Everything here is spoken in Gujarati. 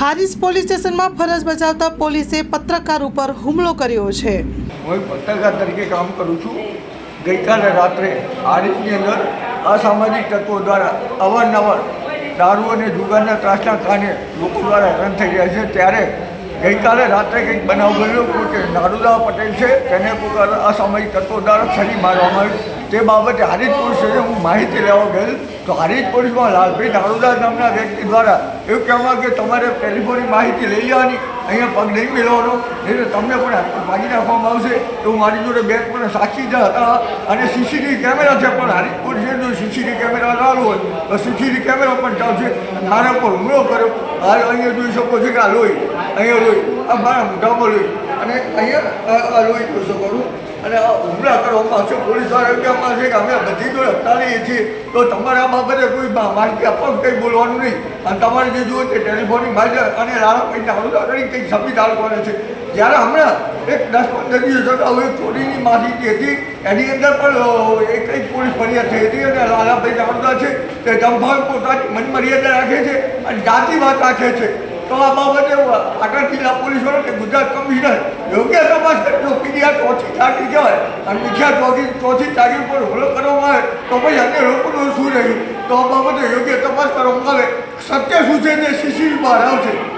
હારીજ પોલીસ સ્ટેશનમાં ફરજ બજાવતા પોલીસે પત્રકાર ઉપર હુમલો કર્યો છે. હું પત્રકાર તરીકે કામ કરું છું. ગઈકાલે રાત્રે હારીસની અંદર અસામાજિક તત્વો દ્વારા અવારનવાર દારૂ અને જુગારના ત્રાસના કારણે લોકો દ્વારા હેરાન થઈ રહ્યા છે. ત્યારે ગઈકાલે રાત્રે કંઈક બનાવ બન્યો કે નારુદા પટેલ છે, તેને અસામાજિક તત્વો દ્વારા છરી મારવામાં આવ્યું તે બાબતે હારીજ પોલીસ હું માહિતી લેવા ગયેલ તો હારીજ પોલીસમાં લાલભાઈ નારુદા નામના વ્યક્તિ દ્વારા એવું કહેવામાં કે તમારે ટેલિફોનની માહિતી લઈ લેવાની, અહીંયા પગ નહીં મેળવવાનો, નહીં તમને પણ ભાગી નાખવામાં આવશે. તો મારી જોડે બે પણ સાક્ષી જ હતા. અને સીસીટીવી કેમેરા છે, પણ હારી પોલીસે જો સીસીટીવી કેમેરા ચાલુ હોય, તો સીસીટીવી કેમેરા પણ ચાલશે મારા પર હુમલો કર્યો. હાલ અહીંયા જોઈ શકો છો કે આ લોહી, અહીંયા લોહી, આ મારા મોઢામાં લોહી. અને અહીંયા લોહી જોઈ અને હુમલા કરવામાં આવશે પોલીસ આરોગ્યમાં છે કે અમે બધી જોડે હટાવીએ છીએ, તો તમારે બાબતે કોઈ માહિતી આપવા કંઈ બોલવાનું નહીં. અને તમારે જે જુઓ તે ટેલિફોનની માહિતી અને રાણાભાઈ નારુદા કરી કંઈક સંવિધાન કરે છે. જ્યારે હમણાં એક દસ પંદર દિવસ અગાઉ એક ચોરીની માહિતી હતી, એની અંદર પણ એક એક પોલીસ ફરિયાદ થઈ હતી અને લાલાભાઈ જાણતા છે. તે જંભાવ પોતાની મનમર્યાદા રાખે છે અને જાતિવાદ રાખે છે. તો આ બાબતે પાટણ જિલ્લા પોલીસ વડા કે ગુજરાત કમિશનર યોગ્ય તપાસ કરજો પીડીઆર ચોથી તારીખ કહેવાય અને બીજા ચોથી ચોથી તારીખ પર હુમલો કરવામાં આવે, તો પછી અન્ય લોકોનું શું રહ્યું? તો આ બાબતે યોગ્ય તપાસ કરવામાં આવે. સત્ય શું છે તે સીસીટીવી બહાર આવશે